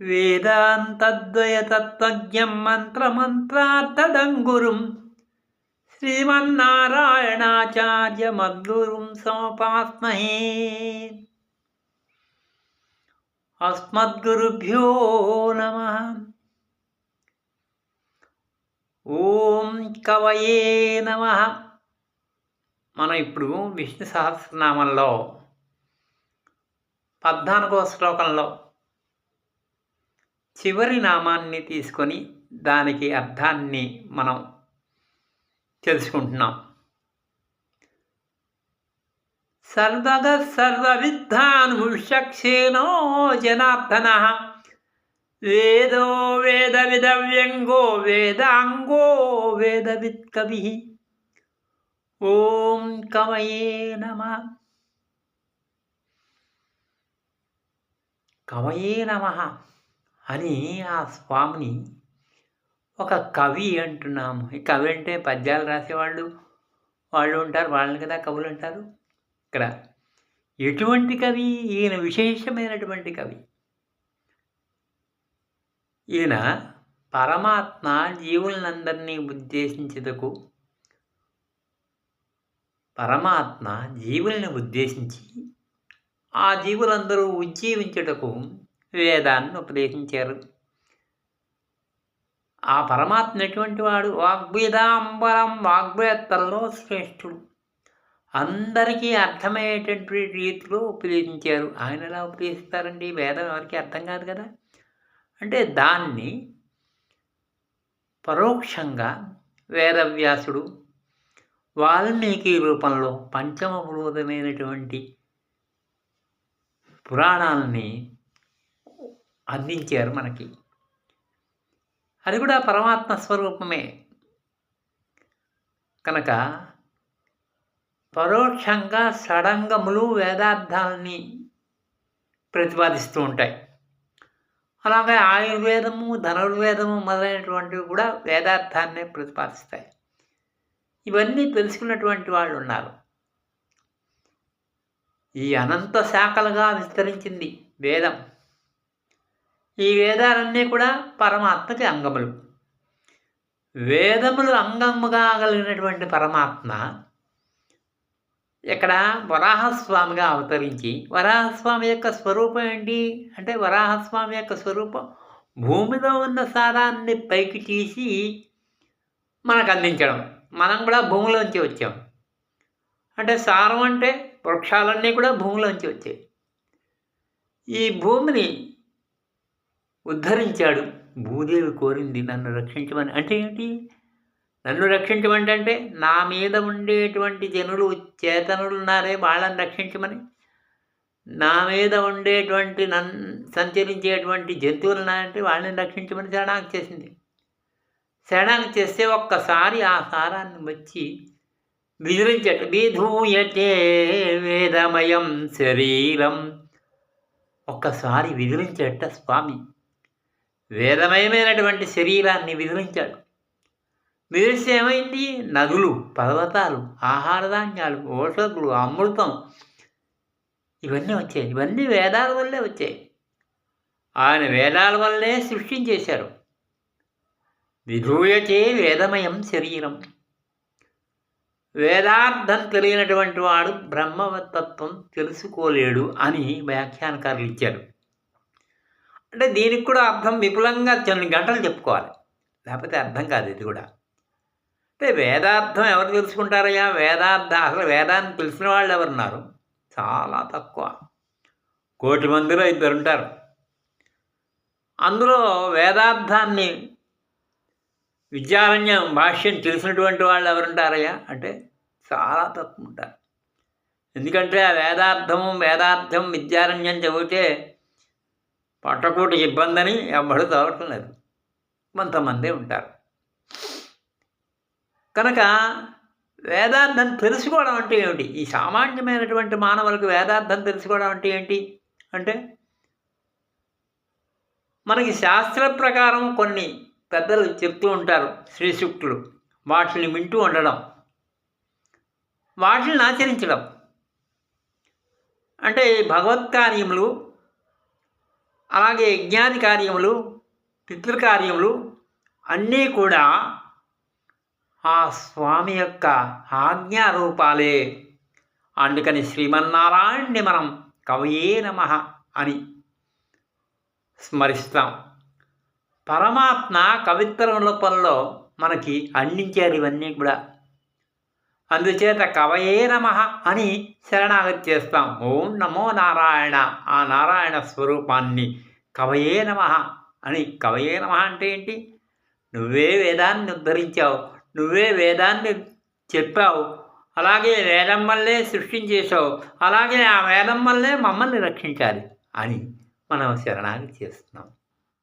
వేదాంతద్వయతత్వజ్ఞం మంత్రమంత్రార్థదంగురుం శ్రీమన్నారాయణాచార్యమద్గురుం సమపాస్మహే. అస్మద్గురుభ్యో నమ. ఓం కవయే నమ. మనం ఇప్పుడు విష్ణు సహస్రనామంలో పద్నాలుగో శ్లోకంలో చివరి నామాన్ని తీసుకొని దానికి అర్థాన్ని మనం తెలుసుకుంటున్నాం. సర్వద సర్వవిద్ధానుషక్షేణో జనార్దన. వేదో వేద విదవ్యంగో వేదాంగో వేదవిత్ కవి ఓం కవయే నమ. కవయే నమ. అని ఆ స్వామిని ఒక కవి అంటున్నాము. ఈ కవి అంటే పద్యాలు రాసేవాళ్ళు వాళ్ళు ఉంటారు వాళ్ళని కదా కవులు అంటారు. ఇక్కడ ఎటువంటి కవి? ఈయన విశేషమైనటువంటి కవి. ఈయన పరమాత్మ జీవులందరినీ ఉద్దేశించుటకు పరమాత్మ జీవుల్ని ఉద్దేశించి ఆ జీవులందరూ ఉజ్జీవించుటకు వేదాన్ని ఉపదేశించారు. ఆ పరమాత్మ ఎటువంటి వాడు వాగ్వేదాంబరం వాగ్వేత్తల్లో శ్రేష్ఠుడు. అందరికీ అర్థమయ్యేటటువంటి రీతిలో ఉపదేశించారు. ఆయన ఎలా ఉపదేశిస్తారండి? వేదం ఎవరికి అర్థం కాదు కదా? అంటే దాన్ని పరోక్షంగా వేదవ్యాసుడు వాల్మీకి రూపంలో పంచమభూతమైనటువంటి పురాణాలని అందించారు మనకి. అది కూడా పరమాత్మ స్వరూపమే. కనుక పరోక్షంగా షడంగములు వేదార్థాలని ప్రతిపాదిస్తూ ఉంటాయి. అలాగే ఆయుర్వేదము ధనుర్వేదము మొదలైనటువంటివి కూడా వేదార్థాన్నే ప్రతిపాదిస్తాయి. ఇవన్నీ తెలుసుకున్నటువంటి వాళ్ళు ఉన్నారు. ఈ అనంత శాఖలుగా విస్తరించింది వేదం. ఈ వేదాలన్నీ కూడా పరమాత్మకి అంగములు. వేదములు అంగముగా కలిగినటువంటి పరమాత్మ ఇక్కడ వరాహస్వామిగా అవతరించి వరాహస్వామి యొక్క స్వరూపం ఏంటి? అంటే వరాహస్వామి యొక్క స్వరూపం భూమిలో ఉన్న సారాన్ని పైకి తీసి మనకు అందించడం. మనం కూడా భూమిలోంచి వచ్చాం. అంటే సారం అంటే వృక్షాలన్నీ కూడా భూమిలోంచి వచ్చాయి. ఈ భూమిని ఉద్ధరించాడు. భూదేవి కోరింది నన్ను రక్షించమని. అంటే ఏంటి? నన్ను రక్షించమంటే అంటే నా మీద ఉండేటువంటి జనులు చేతనులు ఉన్నారే వాళ్ళని రక్షించమని. నా మీద ఉండేటువంటి నన్ సంచరించేటువంటి జంతువులు ఉన్నాయంటే వాళ్ళని రక్షించమని శరణాగతి చేసింది. శరణాగతి చేస్తే ఒక్కసారి ఆ సారాన్ని వచ్చి విజృంచట విధూయతే వేదమయం శరీరం. ఒక్కసారి విదిలించేట స్వామి. వేదమయమైనటువంటి శరీరాన్ని విదిలించాడు విదిలిస్తే ఏమైంది నదులు పర్వతాలు ఆహార ధాన్యాలు ఓషకులు అమృతం ఇవన్నీ వచ్చాయి. ఇవన్నీ వేదాల వల్లే వచ్చాయి. ఆయన వేదాల వల్లే సృష్టించేశారు విధూయచే వేదమయం శరీరం. వేదార్థం తెలియనటువంటి వాడు బ్రహ్మతత్వం తెలుసుకోలేడు అని వ్యాఖ్యానకారులు ఇచ్చారు. అంటే దీనికి కూడా అర్థం విపులంగా కొన్ని గంటలు చెప్పుకోవాలి. లేకపోతే అర్థం కాదు ఇది కూడా. అంటే వేదార్థం ఎవరు తెలుసుకుంటారయ్యా? వేదార్థ అసలు వేదాన్ని తెలిసిన వాళ్ళు ఎవరున్నారు? చాలా తక్కువ. కోటి మందిలో ఇద్దరు ఉంటారు. అందులో వేదార్థాన్ని విద్యారణ్యం భాష్యం తెలిసినటువంటి వాళ్ళు ఎవరుంటారయ్యా? అంటే చాలా తక్కువ ఉంటారు. ఎందుకంటే ఆ వేదార్థము వేదార్థం విద్యారణ్యం చదివితే పట్టకూట ఇబ్బంది అని ఎవ్వడు చదవటం లేదు. కొంతమంది ఉంటారు. కనుక వేదార్థం తెలుసుకోవడం అంటే ఏమిటి? ఈ సామాన్యమైనటువంటి మానవులకు వేదార్థం తెలుసుకోవడం అంటే ఏంటి? అంటే మనకి శాస్త్ర ప్రకారం కొన్ని పెద్దలు చెప్తూ ఉంటారు శ్రీసూక్తులు వాటిని వింటూ ఉండడం. వాటిని ఆచరించడం. అంటే భగవత్ కార్యములు అలాగే యజ్ఞాది కార్యములు పితృకార్యములు అన్నీ కూడా ఆ స్వామి యొక్క ఆజ్ఞారూపాలే. అందుకని శ్రీమన్నారాయణ్ణి మనం కవయే నమ అని స్మరిస్తాం. పరమాత్మ కవిత్వ రూపంలో మనకి అందించారు ఇవన్నీ కూడా. అందుచేత కవయే నమ అని శరణాగతి చేస్తాం ఓం నమో నారాయణ. ఆ నారాయణ స్వరూపాన్ని కవయే నమ అని. కవయే నమ అంటే ఏంటి? నువ్వే వేదాన్ని ఉద్ధరించావు నువ్వే వేదాన్ని చెప్పావు అలాగే వేదం వల్లే సృష్టించేశావు అలాగే ఆ వేదం వల్లే మమ్మల్ని రక్షించాలి అని మనం శరణాగతి చేస్తున్నాం.